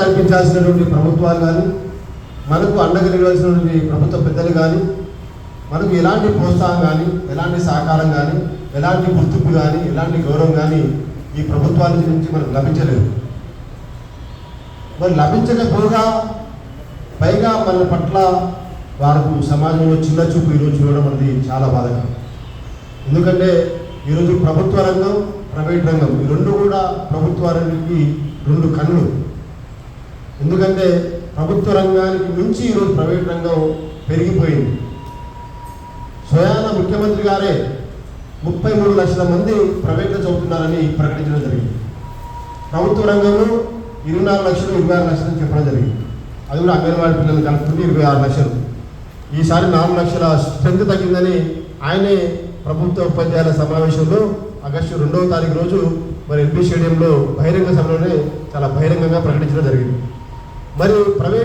కల్పించాల్సినటువంటి ప్రభుత్వాలు కానీ మనకు అండగా నిలవాల్సినటువంటి ప్రభుత్వ పెద్దలు కానీ మనకు ఎలాంటి ప్రోత్సాహం కానీ ఎలాంటి సహకారం కానీ ఎలాంటి గుర్తింపు కానీ ఎలాంటి గౌరవం కానీ ఈ ప్రభుత్వాల నుంచి మనకు లభించలేదు. మరి లభించకపోగా పైగా మన పట్ల వారికి సమాజంలో చిన్న చూపు ఈరోజు చూడడం అనేది చాలా బాధకరం. ఎందుకంటే ఈరోజు ప్రభుత్వ రంగం ప్రైవేట్ రంగం ఈ రెండు కూడా ప్రభుత్వానికి రెండు కన్నులు. ఎందుకంటే ప్రభుత్వ రంగానికి మించి ఈరోజు ప్రైవేట్ రంగం పెరిగిపోయింది. స్వయాన ముఖ్యమంత్రి గారే ముప్పై మూడు లక్షల మంది ప్రైవేట్లో చదువుతున్నారని ప్రకటించడం జరిగింది. ప్రభుత్వ రంగంలో ఇరవై నాలుగు లక్షలు ఇరవై ఆరు లక్షలు చెప్పడం జరిగింది. అది కూడా అంగన్వాడీ పిల్లలు కలుపుకుంటే ఇరవై ఆరు లక్షలు. ఈసారి నాలుగు లక్షల స్ట్రెంత్ తగ్గిందని ఆయనే ప్రభుత్వ ఉపాధ్యాయుల సమావేశంలో ఆగస్టు రెండవ తారీఖు రోజు మరి ఎల్బీ స్టేడియంలో బహిరంగ సభలోనే చాలా బహిరంగంగా ప్రకటించడం జరిగింది. మరియు ప్రైవేట్